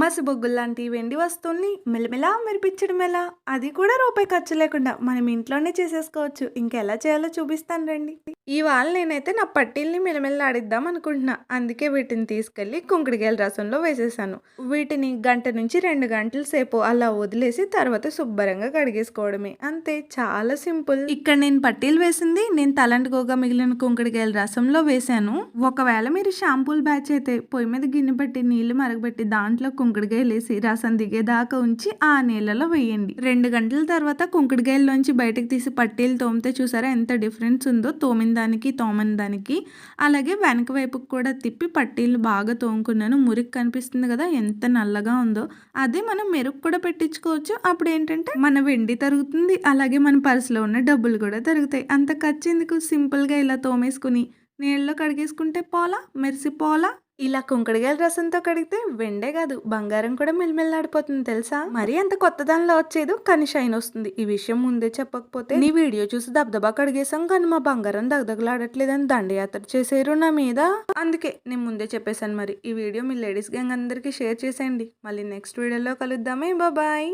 మసిబొగ్గులు లాంటి వెండి వస్తువుల్ని మెలమెలా మెరిపించడం ఎలా? అది కూడా రూపాయి ఖర్చు లేకుండా మనం ఇంట్లోనే చేసేసుకోవచ్చు. ఇంకెలా చేయాలో చూపిస్తాను రండి. ఇవాళ నేనైతే నా పట్టీల్ని మెలమెల్లాడిద్దాం అనుకుంటున్నా. అందుకే వీటిని తీసుకెళ్ళి కుంకుడికాయల రసంలో వేసేసాను. వీటిని గంట నుంచి రెండు గంటల సేపు అలా వదిలేసి తర్వాత శుభ్రంగా కడిగేసుకోవడమే. అంతే చాలా సింపుల్. ఇక్కడ నేను పట్టీలు వేసింది నేను తలంటుకోగా మిగిలిన కుంకుడికాయల రసంలో వేశాను ఒకవేళ మీరు షాంపూల్ బ్యాచ్ అయితే పొయ్యి మీద గిన్నె పెట్టి నీళ్ళు మరగబెట్టి దాంట్లో కుంకుడికాయలు వేసి రసం దిగేదాకా ఉంచి ఆ నీళ్ళలో వేయండి. రెండు గంటల తర్వాత కుంకుడుగాయల్లోంచి బయటకు తీసి పట్టీలు తోమితే చూసారా ఎంత డిఫరెన్స్ ఉందో? తోమిన దానికి తోమని దానికి. అలాగే వెనక వైపుకు కూడా తిప్పి పట్టీలు బాగా తోముకున్నాను. మురికి కనిపిస్తుంది కదా ఎంత నల్లగా ఉందో. అదే మనం మెరుగు కూడా పెట్టించుకోవచ్చు. అప్పుడు ఏంటంటే మన వెండి తరుగుతుంది. అలాగే మన పర్సులో ఉన్న డబ్బులు కూడా తరుగుతాయి. అంత ఖర్చు ఎందుకు? సింపుల్గా ఇలా తోమేసుకుని నీళ్ళలో కడిగేసుకుంటే పోలా మెరిసిపోలా ఇలా కుంకుడుగాయల రసంతో కడిగితే వెండే కాదు బంగారం కూడా మెల్మెల్లాడిపోతుంది తెలుసా? మరి అంత కొత్త దానిలో వచ్చేది కానీ షైన్ వస్తుంది. ఈ విషయం ముందే చెప్పకపోతే నీ వీడియో చూసి దబదబా కడిగేసాం కానీ మా బంగారం దగదగలాడట్లేదని దండయాత్ర చేసేరు నా మీద. అందుకే నేను ముందే చెప్పేశాను మరి. ఈ వీడియో మీ లేడీస్ గ్యాంగ్ అందరికీ షేర్ చేసేయండి. మళ్ళీ నెక్స్ట్ వీడియోలో కలుద్దామే. బాయ్.